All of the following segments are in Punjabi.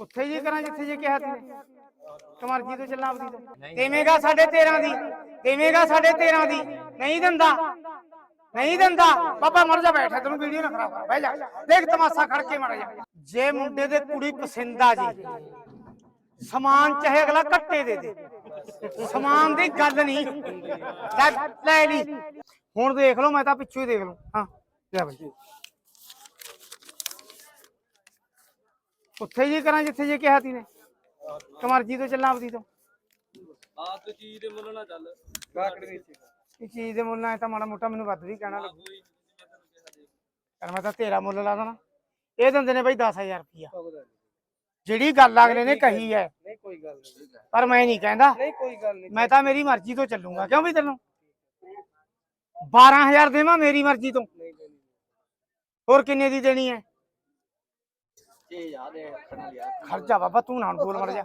ਉੱਥੇ ਜੀ ਕਰਾਂ ਜਿੱਥੇ ਜੇ ਕਿਹਾ ਤੀ ਕਮਰਜੀ ਤੋਂ ਚੱਲਾਂ ਆਪਦੀ ਤੋਂ। ਦੇਵੇਂਗਾ ਸਾਡੇ 13 ਦੀ। ਦੇਵੇਂਗਾ ਸਾਡੇ 13 ਦੀ। ਨਹੀਂ ਦਿੰਦਾ। ਨਹੀਂ ਦਿੰਦਾ। ਬਾਬਾ ਮਰ ਜਾ ਬੈਠਾ ਤੈਨੂੰ ਵੀਡੀਓ ਨਾ ਖਰਾਬ ਬਹਿ ਜਾ। ਦੇਖ ਤਮਾਸ਼ਾ ਖੜ ਕੇ ਮਰ ਜਾ। ਜੇ ਮੁੰਡੇ ਦੇ ਕੁੜੀ ਪਸੰਦ ਆ ਜੀ ਸਮਾਨ ਚਾਹੇ ਅਗਲਾ ਕੱਟੇ ਦੇ ਦੇ। ਸਮਾਨ ਦੀ ਗੱਲ ਨਹੀਂ। ਲੈ ਲੈ ਲਈ। ਹੁਣ ਦੇਖ ਲਓ ਮੈਂ ਤਾਂ ਪਿੱਛੋਂ ਹੀ ਦੇਖ ਲਓ ਹਾਂ ਲੈ ਬਈ। ਉੱਥੇ ਜੀ ਕਰਾਂ ਜਿੱਥੇ ਜੇ ਕਿਹਾ ਤੀ ਨੇ। ਕਮਰਜੀ ਤੋਂ ਚੱਲਾਂ ਆਪਦੀ ਤੋਂ। ਆ ਤੇ ਚੀਜ਼ ਦੇ ਮੁੱਲ ਨਾ ਚੱਲ। ਇਹ ਚੀਜ਼ ਦੇ ਮੁੱਲ ਨਾਲ ਤਾਂ ਮਾੜਾ ਮੋਟਾ ਮੈਨੂੰ ਵੱਧ ਵੀ ਕਹਿਣਾ ਲੱਗੂ ਕਰ ਮੈਂ ਤਾਂ ਤੇਰਾ ਮੁੱਲ ਲਾ ਦੇਣਾ। ਇਹ ਦਿੰਦੇ ਨੇ ਬਈ 10000 ਰੁਪਿਆ ਜਿਹੜੀ ਗੱਲ ਅਗਲੇ ਨੇ ਕਹੀ ਹੈ। ਨਹੀਂ ਕੋਈ ਗੱਲ ਨਹੀਂ। ਪਰ ਮੈਂ ਨਹੀਂ ਕਹਿੰਦਾ। ਨਹੀਂ ਕੋਈ ਗੱਲ ਨਹੀਂ। ਮੈਂ ਤਾਂ ਮੇਰੀ ਮਰਜ਼ੀ ਤੋਂ ਚੱਲੂਗਾ। ਕਿਉਂ ਵੀ ਤੈਨੂੰ? 12000 ਦੇਵਾਂ ਮੇਰੀ ਮਰਜ਼ੀ ਤੋਂ। ਨਹੀਂ ਨਹੀਂ। ਹੋਰ ਕਿੰਨੇ ਦੀ ਦੇਣੀ ਹੈ? ਇਹ ਖਰਚਾ ਬਾਬਾ ਤੂੰ ਨਾ ਹੁਣ ਬੋਲ ਮਰ ਜਾ।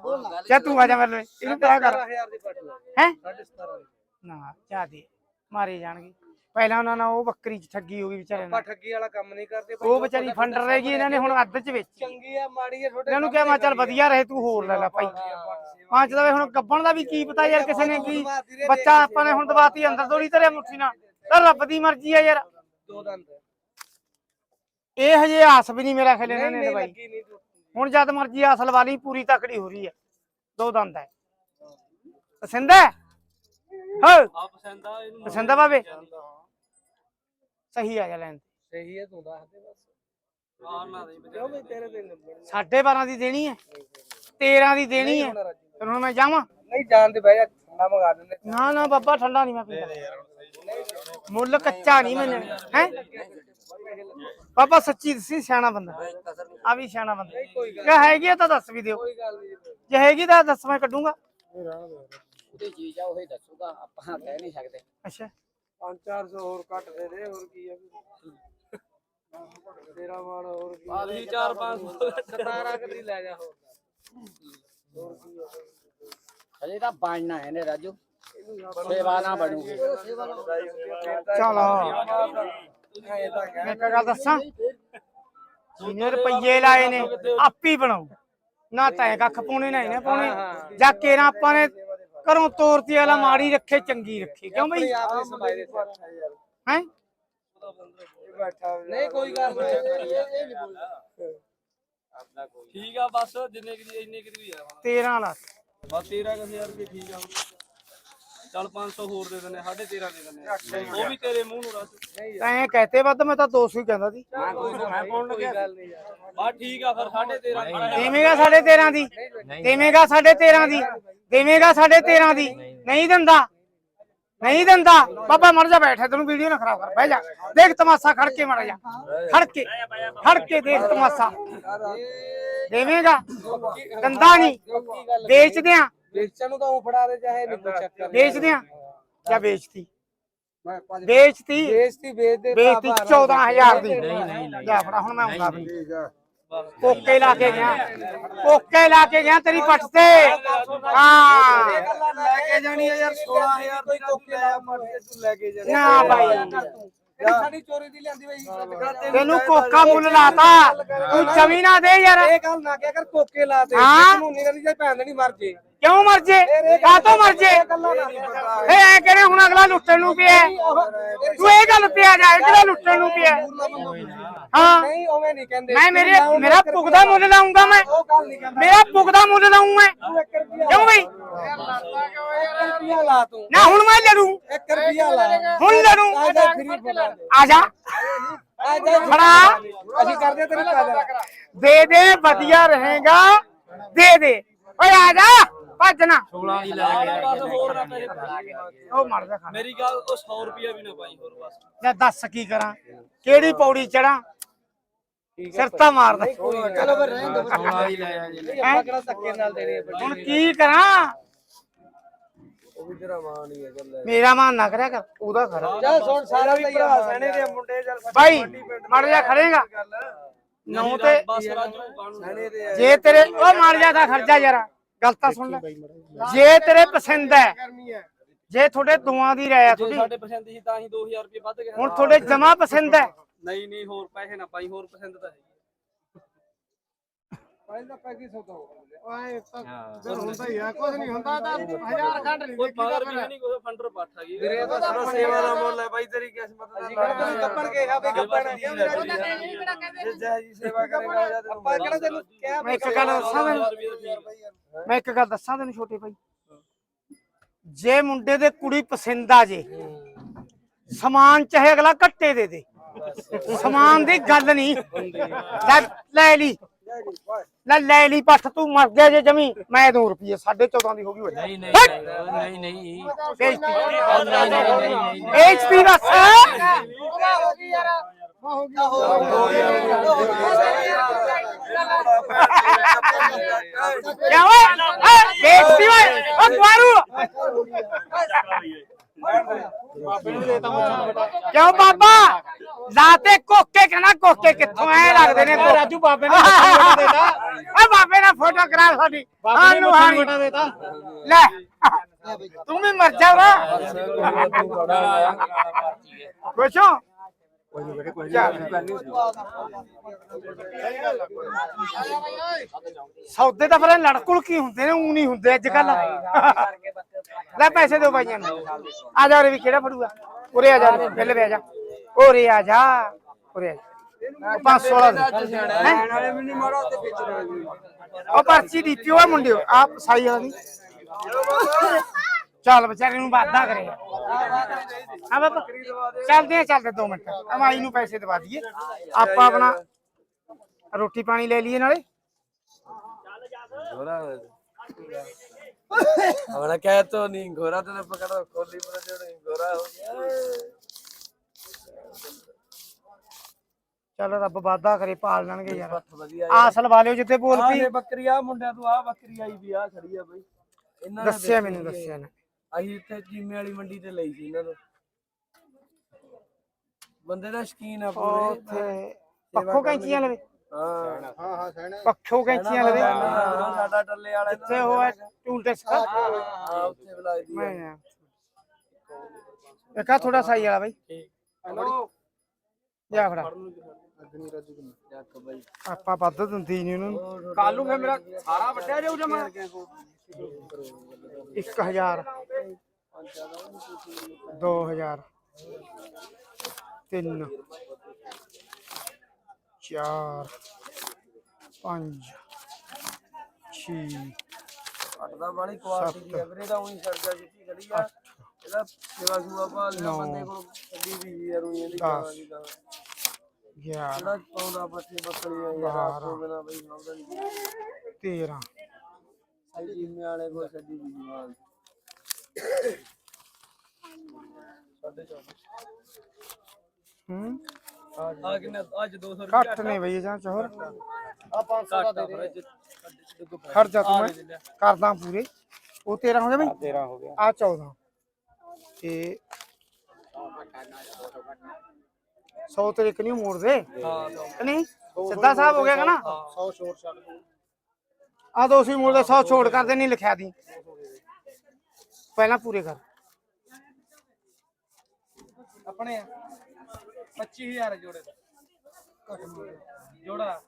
ਚਾ ਤੂੰ ਆ ਜਾ ਮੇਰੇ ਲਈ। ਇਹਨੂੰ ਕਿਆ ਕਰ? 17000 ਦੀ ਪੱਟ ਲੈ ਹੈ? 17.5 ਨਾ ਚਾ ਦੇ। ਮਾਰੇ ਜਾਣਗੇ। ਪਹਿਲਾਂ ਉਹਨਾਂ ਨਾਲ ਉਹ ਬੱਕਰੀ ਚ ਠੱਗੀ ਹੋ ਗਈ ਵਿਚਾਰੇ ਆਪਾਂ ਨਾਲ। ਠੱਗੀ ਵਾਲਾ ਕੰਮ ਨਹੀਂ ਕਰਦੇ ਭਾਈ, ਉਹ ਵਿਚਾਰੀ ਫੰਡਰ ਰਹਿ ਗਈ ਇਹਨਾਂ ਨੇ ਹੁਣ ਅੱਧ ਚ ਵੇਚੀ। ਚੰਗੀ ਆ ਮਾੜੀ ਆ ਤੁਹਾਡੇ ਇਹਨਾਂ ਨੂੰ ਕਿਹਾ ਮੈਂ ਚੱਲ ਵਧੀਆ ਰਹੇ ਤੂੰ ਹੋਰ ਲੈ ਲੈ ਭਾਈ। ਪੰਜ ਦਾ ਵੇ ਹੁਣ ਗੱਬਣ ਦਾ ਵੀ ਕੀ ਪਤਾ ਯਾਰ ਕਿਸੇ ਨੇ ਕੀ ਬੱਚਾ ਆਪਾਂ ਨੇ ਹੁਣ ਦਵਾਤੀ ਅੰਦਰ ਦੋੜੀ ਧਰਿਆ ਮੁੱਠੀ ਨਾਲ। ਤਾਂ ਰੱਬ ਦੀ ਮਰਜ਼ੀ ਆ ਯਾਰ। ਦੋ ਦੰਦ। ਇਹ ਹਜੇ ਆਸ ਵੀ ਨਹੀਂ ਮੇਰਾ ਖਿਆਲ ਇਹਨਾਂ ਨਹੀਂ ਨੇ ਨਹੀਂ ਦਵਾਈ ਲੱਗੀ ਨਹੀਂ ਹੁਣ ਜਦ ਮਰਜ਼ੀ ਆਸ ਲਵਾ ਲਈ ਪੂਰੀ ਤਕੜੀ ਹੋ ਰਹੀ ਹੈ। ਦੋ ਦੰਦ ਹੈ। ਪਸੰਦ ਹੈ? ਹੋ। ਆ ਪਸੰਦ ਆ ਇਹਨੂੰ ਪਸੰਦ ਆ ਬਾਬੇ? ਸਹੀ ਆ ਜਾ ਲੈਣ ਸਹੀ ਹੈ ਤੂੰ ਦੱਸ ਦੇ ਬਸ। ਆ ਨਾ ਦੇ ਕਿਉਂ ਵੀ ਤੇਰੇ ਤੇ ਨੰਬਰ ਸਾਢੇ 12 ਦੀ ਦੇਣੀ ਹੈ। 13 ਦੀ ਦੇਣੀ ਹੈ। ਫਿਰ ਹੁਣ ਮੈਂ ਜਾਵਾਂ? ਨਹੀਂ ਜਾਣ ਦੇ ਬਹਿ ਜਾ ਠੰਡਾ ਮੰਗਾ ਦਿੰਦੇ। ਨਾ ਨਾ ਬਾਬਾ ਠੰਡਾ ਨਹੀਂ ਮੈਂ ਪੀਂਦਾ। ਮੁੱਲ ਕੱਚਾ ਨਹੀਂ ਮੈਨੂੰ ਹੈ? ਬਾਬਾ ਸੱਚੀ ਦੱਸੀ ਸਿਆਣਾ ਬੰਦਾ। ਆ ਵੀ ਸਿਆਣਾ ਬੰਦਾ। ਕਿ ਹੈਗੀ ਆ ਤਾਂ ਦੱਸ ਵੀ ਦਿਓ। ਜੇ। ਹੈਗੀ ਤਾਂ ਦੱਸ ਮੈਂ ਕੱਢੂੰਗਾ। ਉਹਦੀ ਚੀਜ਼ ਆ ਉਹੀ ਦੱਸੂਗਾ। ਆਪਾਂ ਕਹਿ ਨਹੀਂ ਸਕਦੇ। ਅੱਛਾ। 5-400 ਹੋਰ ਘੱਟ ਦੇ ਦੇ ਹੋਰ ਕੀ ਆ। ਤੇਰਾ ਮਾਣ ਹੋਰ ਕੀ ਆ। ਵੀ 4 500 17 ਕਦੀ ਲੈ ਜਾ ਹੋਰ। ਹਜੇ ਤਾਂ ਬਣਨਾ ਹੈ ਨੇ ਰਾਜੂ। ਸੇਵਾ ਨਾ ਬਣੂਗੀ। ਚਲੋ ਮੈਂ ਇੱਕ ਗੱਲ ਦੱਸਾਂ? ਜਿਹਨੇ ਰੁਪਈਏ ਲਾਏ ਨੇ ਆਪੀ ਬਣਾਉ ਨਾ ਤੈਂ ਕੱਖ ਪਾਉਣੇ ਨਾ ਇਹਨੇ ਪਾਉਣੇ। ਜਾਂ ਕੇਰਾ ਆਪਾਂ ਨੇ ਘਰੋਂ ਤੋਰਤੀ ਵਾਲਾ ਮਾੜੀ ਰੱਖੇ ਚੰਗੀ ਰੱਖੇ। ਕਿਉਂ ਬਈ? ਹੈ? ਬੈਠਾ ਨਹੀਂ ਕੋਈ ਗੱਲ ਨਹੀਂ। ਠੀਕ ਆ ਬਸ ਜਿੰਨੇ ਕਿ ਇੰਨੇ ਕਿ ਵੀ ਆ। 13 ਲੱਖ। ਬਸ 13000 ਰੁਪਏ ਠੀਕ ਆ। ਚੱਲ 500 ਹੋਰ ਦੇ ਦਿੰਦੇ 13.5 ਦੇ ਦਿੰਦੇ ਉਹ ਵੀ ਤੇਰੇ ਮੂੰਹ ਨੂੰ ਰਸ ਤੈਂ ਕਹਤੇ ਵੱਧ ਮੈਂ ਤਾਂ 200 ਹੀ ਕਹਿੰਦਾ ਸੀ। ਕੋਈ ਗੱਲ ਨਹੀਂ ਯਾਰ। ਬਸ ਠੀਕ ਆ ਫਿਰ 13.5 ਦੇਵੇਂਗਾ ਸਾਡੇ 13 ਦੀ। ਦੇਵੇਂਗਾ ਸਾਡੇ 13 ਦੀ। ਦੇਵੇਂਗਾ ਸਾਡੇ 13 ਦੀ। ਨਹੀਂ ਦਿੰਦਾ। ਨਹੀਂ ਦਿੰਦਾ। ਬਾਬਾ ਮਰ ਜਾ ਬੈਠਾ। ਤੈਨੂੰ ਵੀਡੀਓ ਨਾ ਖਰਾਬ ਕਰ। ਬਹਿ ਜਾ। ਦੇਖ ਤਮਾਸ਼ਾ ਖੜ ਕੇ ਮਰ ਜਾ ਖੜ ਕੇ। ਖੜ ਕੇ ਦੇਖ ਤਮਾਸ਼ਾ। ਦੇਵੇਂਗਾ। ਦੰਦਾ ਨਹੀਂ। ਵੇਚਦੇ ਆ। ਵੇਚਣ ਨੂੰ ਤਾਂ ਉਹ ਫੜਾ ਦੇ ਚਾਹੇ ਨਹੀਂ ਕੋਈ ਚੱਕਰ ਨਹੀਂ। ਵੇਚਦੇ ਆ? ਜਾਂ ਵੇਚਤੀ? ਮੈਂ ਪੰਜ ਵੇਚਤੀ? ਵੇਚਤੀ ਵੇਚ ਦੇ ਵੇਚਤੀ 14000 ਦੀ। ਲੈ ਫੜਾ ਹੁਣ ਮੈਂ ਆਉਂਦਾ। ਵੀ ਕੋਕੇ ਲਾ ਕੇ ਗਿਆ। ਕੋਕੇ ਲਾ ਕੇ ਗਿਆ ਤੇਰੀ ਪੱਟ ਤੇ। ਹਾਂ। ਲੈ ਕੇ ਜਾਣੀ ਆ ਯਾਰ 16000 ਕੋਈ ਕੋਕੇ ਲਾ ਮਰ ਕੇ ਤੂੰ ਲੈ ਕੇ ਜਾਣੀ। ਨਾ ਬਾਈ। ਸਾਡੀ ਚੋਰੀ ਦੀ ਲਿਆਂਦੀ ਬਈ ਤੈਨੂੰ ਕੋਕਾ ਮੁੱਲ ਲਾਤਾ। ਤੂੰ ਚਵੀ ਨਾ ਦੇ ਯਾਰ। ਇਹ ਗੱਲ ਨਾ ਕਿਹਾ ਕਰ ਕੋਕੇ ਲਾ ਤੇ ਹਾਂ। ਕਾਨੂੰਨੀ ਗੱਲ ਜੇ ਭੈਣ ਨਹੀਂ ਮਰ ਜੇ। ਕਿਉਂ ਮਰ ਜੇ? ਕਾਤੋਂ ਮਰ ਜੇ? ਏ ਐ ਕਿਹੜੇ ਹੁਣ ਅਗਲਾ ਲੁੱਟਣ ਨੂੰ ਪਿਆ ਤੂੰ ਇਹ ਗੱਲ ਤੇ ਆ ਜਾ ਕਿਹੜਾ ਲੁੱਟਣ ਨੂੰ ਪਿਆ ਹਾਂ? ਨਹੀਂ ਉਵੇਂ ਨਹੀਂ ਕਹਿੰਦੇ। ਮੈਂ ਮੇਰੇ ਮੇਰਾ ਪੁਗਦਾ ਮੁੱਲ ਲਾਉਂਗਾ ਮੈਂ। ਮੇਰਾ ਪੁਗਦਾ ਮੁੱਲ ਲਾਉਂ ਮੈਂ। 1 ਰੁਪਿਆ ਕਿਉਂ ਬਈ? ਨਾ ਹੁਣ ਮੈਂ ਲੜੂ। 1 ਰੁਪਿਆ ਲਾ। ਹੁਣ ਲੜੂ। ਆ ਜਾ ਫੜਾ ਅਸੀਂ ਕਰਦੇ ਤੇਰੀ ਕਦਰ। ਦੇ ਦੇ ਵਧੀਆ ਰਹੇਗਾ। ਦੇ ਦੇ। ਓਏ ਆ ਜਾ। ਭੱਜ ਨਾ। ਬਸ ਹੋਰ ਨਾ ਪੈਸੇ ਉਹ ਮਰ ਜਾ ਖਾਣਾ ਮੇਰੀ ਗੱਲ ਉਹ 100 ਰੁਪਿਆ ਵੀ ਨਾ ਪਾਈ ਹੋਰ ਬਸ। ਲੈ ਦੱਸ ਕੀ ਕਰਾਂ? ਕਿਹੜੀ ਪੌੜੀ ਚੜਾਂ? ਸਿਰ ਤਾਂ ਮਾਰਦਾ ਚਲੋ ਫਿਰ ਰਹਿਣ ਦੋ ਆਪਾਂ ਕਿਹੜਾ ਧੱਕੇ ਨਾਲ ਦੇਣੇ ਆ ਹੁਣ ਕੀ ਕਰਾਂ? ਉਹ ਵੀ ਤੇਰਾ ਮਾਂ ਨਹੀਂ ਹੈ ਚੱਲ ਮੇਰਾ ਮਾਨ ਨਾ ਕਰਿਆ ਕਰ ਉਹਦਾ ਖਰਾ ਚੱਲ ਸੁਣ ਸਾਰਾ ਵੀ ਭਰਾ ਸਹਿਣੇ ਦੇ ਮੁੰਡੇ ਚੱਲ ਬਾਈ ਮੜ ਜਾ ਖੜੇਗਾ। ਨੌ ਤੇ ਦੇ। ਜੇ ਤੇਰੇ ਉਹ ਮਰ ਜਾਂਦਾ ਖਰਚਾ ਯਾਰ। ਗੱਲ ਤਾਂ ਸੁਣ ਲੈ। ਜੇ ਤੇਰੇ ਪਸੰਦ ਹੈ ਜੇ ਤੁਹਾਡੇ ਦੁਆਂ ਦੀ ਰਾਇ ਆ ਤੁਹਾਡੀ। ਸਾਡੇ ਪਸੰਦ ਸੀ ਤਾਂ ਹੀ 2000 ਰੁਪਏ ਵੱਧ ਗਏ। ਹੁਣ ਤੁਹਾਡੇ ਜਮਾ ਪਸੰਦ ਹੈ। ਨਹੀਂ ਨਹੀਂ ਹੋਰ ਪੈਸੇ ਨਾ ਪਾਈ ਹੋਰ ਪਸੰਦ ਤਾਂ ਹੈ ਪਹਿਲਾਂ ਪੈਗੀ ਸੌਦਾ ਓਏ ਹੁੰਦਾ ਹੀ ਆ ਕੁਝ ਨਹੀਂ ਹੁੰਦਾ ਤਾਂ ਹਜ਼ਾਰ ਘੰਟ ਨਹੀਂ ਕੋਈ ਵੀ ਨਹੀਂ ਕੋਈ ਫੰਡਰ ਪੱਠ ਹੈਗੀ ਵੀਰੇ ਇਹ ਤਾਂ ਸਾਰਾ ਸੇਵਾ ਦਾ ਮੁੱਲ ਹੈ ਬਾਈ ਤੇਰੀ ਕਿਸਮਤ ਦਾ ਅਸੀਂ ਕੱਪੜ ਕੇ ਆ ਬਈ ਕੱਪੜ ਜੈ ਜੀ ਸੇਵਾ ਕਰੇਗਾ ਆਪਾਂ ਕਿਹੜਾ ਤੈਨੂੰ ਕਿਹਾ ਮੈਂ ਇੱਕ ਗੱਲ ਦੱਸਾਂ ਤੈਨੂੰ ਮੈਂ ਇੱਕ ਗੱਲ ਦੱਸਾਂ ਤੈਨੂੰ ਛੋਟੇ ਭਾਈ ਜੇ ਮੁੰਡੇ ਦੇ ਕੁੜੀ ਪਸੰਦ ਆ ਜੇ ਸਮਾਨ ਚਾਹੇ ਅਗਲਾ ਘੱਟੇ ਦੇ ਦੇ ਸਮਾਨ ਦੀ ਗੱਲ ਨਹੀਂ ਲੈ ਲੈ ਲਈ ਲੈ ਲੈ ਲਈ ਪੱਠ ਤੂੰ ਮਰ ਗਿਆ ਜੇ ਜਮੀ ਮੈਂ 2 ਰੁਪਏ 14.5 ਦੀ ਹੋ ਗਈ ਨਹੀਂ ਨਹੀਂ ਨਹੀਂ ਨਹੀਂ ਬੇਇੱਜ਼ਤੀ ਬੇਇੱਜ਼ਤੀ ਬਸ ਕਿਆ ਓਏ ਓਏ, ਬੇਇੱਜ਼ਤੀ ਓਏ ਓ ਗਵਾਰੂ ਕਿਉਂ ਬਾਬਾ ਲਾਤੇ ਕੋਕੇ ਕਹਿੰਦਾ ਕੋਕੇ ਕਿੱਥੋਂ ਐ ਲੱਗਦੇ ਨੇ ਰਾਜੂ ਬਾਬੇ ਨੇ ਫੋਟੋ ਦੇਤਾ ਓ ਬਾਬੇ ਨੇ ਫੋਟੋ ਕਰਾ ਸਾਡੀ ਬਾਬੇ ਨੇ ਫੋਟੋ ਦੇਤਾ ਲੈ ਤੂੰ ਵੀ ਮਰ ਜਾ ਵਾ ਸੌਦੇ ਤਾਂ ਫਿਰ ਲੜਕੁਲ ਕੀ ਹੁੰਦੇ ਨੇ ਊ ਨਹੀਂ ਹੁੰਦੇ ਅੱਜ ਕੱਲ ਲੈ ਪੈਸੇ ਦਿਓ ਭਾਈਆਂ ਨੂੰ ਆ ਜਾ ਉਰੇ ਵੀ ਕਿਹੜਾ ਫੜੂਗਾ ਉਰੇ ਆ ਜਾ ਬਿੱਲ ਵੇ ਆ ਜਾ ਉਰੇ ਆ ਜਾ ਉਰੇ ਆ ਜਾ 500 ਵਾਲਾ ਦੇ। ਹੈਂ? ਉਹ ਪਰਚੀ ਦਿੱਤੀ ਉਹ ਮੁੰਡਿਓ ਆਪ ਸਾਈ ਵਾਲਾ ਦੀ ਚੱਲ ਵਿਚਾਰੇ ਨੂੰ ਵਾਦਾ ਕਰੇ ਹਾਂ ਬਾਬਾ ਚੱਲਦੇ ਆ ਚੱਲਦੇ 2 ਮਿੰਟ ਅਮਾਈ ਨੂੰ ਪੈਸੇ ਦਵਾ ਦਈਏ ਆਪਾਂ ਆਪਣਾ ਰੋਟੀ ਪਾਣੀ ਲੈ ਲਈਏ ਨਾਲੇ हमारा क्या तो नहीं घोरा तो ने पकड़ा खोली पर जो नहीं घोरा हो गया ਚੱਲ ਰੱਬ ਵਾਦਾ ਕਰੇ ਪਾਲ ਲੈਣਗੇ ਯਾਰ ਪੱਠ ਵਧੀਆ ਆਸ ਲਵਾ ਲਿਓ ਜਿੱਤੇ ਬੋਲ ਆਹ ਪਈ ਨੇ ਬੱਕਰੀ ਆ ਮੁੰਡਿਆਂ ਤੋਂ ਆ ਬੱਕਰੀ ਆਈ ਵੀ ਆ ਖੜੀ ਆ ਬਈ ਇਹਨਾਂ ਨੇ ਦੱਸਿਆ ਵੇਚੀ ਮੈਨੂੰ ਹੈ। ਦੱਸਿਆ ਨਾ ਅਸੀਂ ਇੱਥੇ ਚੀਮੇ ਵਾਲੀ ਮੰਡੀ ਤੇ ਲਈ ਸੀ ਇਹਨਾਂ ਤੋਂ ਬੰਦੇ ਦਾ ਸ਼ਕੀਨ ਆ ਪੂਰੇ। ਉੱਥੇ ਪੱਖੋ ਕੈਂਚੀਆਂ ਲਵੇ। ਹਾਂ। ਹਾਂ ਹਾਂ ਸਹਿਣਾ। ਪੱਖੋ ਕੈਂਚੀਆਂ ਲਵੇ। ਸਾਡਾ ਟੱਲੇ ਵਾਲਾ ਇੱਥੇ ਉਹ ਹੈ ਟੂਲ ਟੈਕਸ ਹਾਂ ਉੱਥੇ ਬੁਲਾਈ ਦੀ ਮੈਂ ਦੇਖਾ ਥੋੜਾ ਸਾਈ ਵਾਲਾ ਬਾਈ। ਹੈਲੋ। ਜਾ ਫੜਾ। ਆਪਾਂ ਵੱਧ ਦਿੰਦੀ ਨਹੀਂ ਉਹਨੂੰ। ਕਾਲੂ ਫੇ ਮੇਰਾ ਸਾਰਾ ਵੱਡਿਆ ਜਾਊ ਜਮਾ। 1000 2000 3 4 5 6 ਕੱਟਦਾ ਬਾਲੀ ਕੁਆਲਿਟੀ ਦੀ ਆ ਵੀਰੇ ਤਾਂ ਉਹੀ ਸਰਜਾ ਜਿੱਤੀ ਖੜੀ ਆ। ਇਹਦਾ ਸੇਵਾ ਸੂਆ ਭਾਲਦਾ ਬੰਦੇ ਕੋਲ। ਅੱਡੀ ਵੀ ਯਾਰ ਉਹੀ ਇਹਦੀ ਗਾਂ ਦੀ। ਗਾਂ 11 ਜਿਹੜਾ ਪਾਉਂਦਾ ਪੱਠੇ ਬੱਕਰੀਆਂ ਯਾਰ ਆਪੋ ਬਿਨਾ ਬਈ ਹੁੰਦਾ ਨਹੀਂ 13 ਸਾਈ ਜੀਮੇ ਵਾਲੇ ਕੋਲ ਛੱਡੀ ਵੀ ਜਵਾਨ ਸਾਡੇ ਚੌਕ ਹੂੰ ਆ ਕਿੰਨੇ ਅੱਜ 200 ਘੱਟ ਨੇ ਬਈ ਜਾਂ ਚੋਰ ਆ 500 ਦਾ ਦੇ ਦੇ ਖੜ ਜਾ ਤੂੰ ਮੈਂ ਕਰਦਾ ਪੂਰੇ ਉਹ 13 ਹੋ ਗਿਆ ਬਈ 13 ਹੋ ਗਿਆ ਆ 14 ਤੇ 100 ਤੇਰੇ ਕਿ ਨਹੀਂ ਮੋੜ ਦੇ। ਹਾਂ। ਕਿ ਨਹੀਂ? ਸਿੱਧਾ ਸਾਹਿਬ ਹੋ ਗਿਆ ਨਾ? 100 ਛੋਟ ਛੱਡ ਆ ਦੋ ਸੀ ਮੋੜ ਦੇ 100 ਛੋੜ ਕਰਦੇ ਨਹੀਂ ਲਿਖਿਆ ਦੀ। ਪਹਿਲਾਂ ਪੂਰੇ ਕਰ। ਆਪਣੇ 25000 ਜੋੜੇ ਦਾ। ਜੋੜਾ।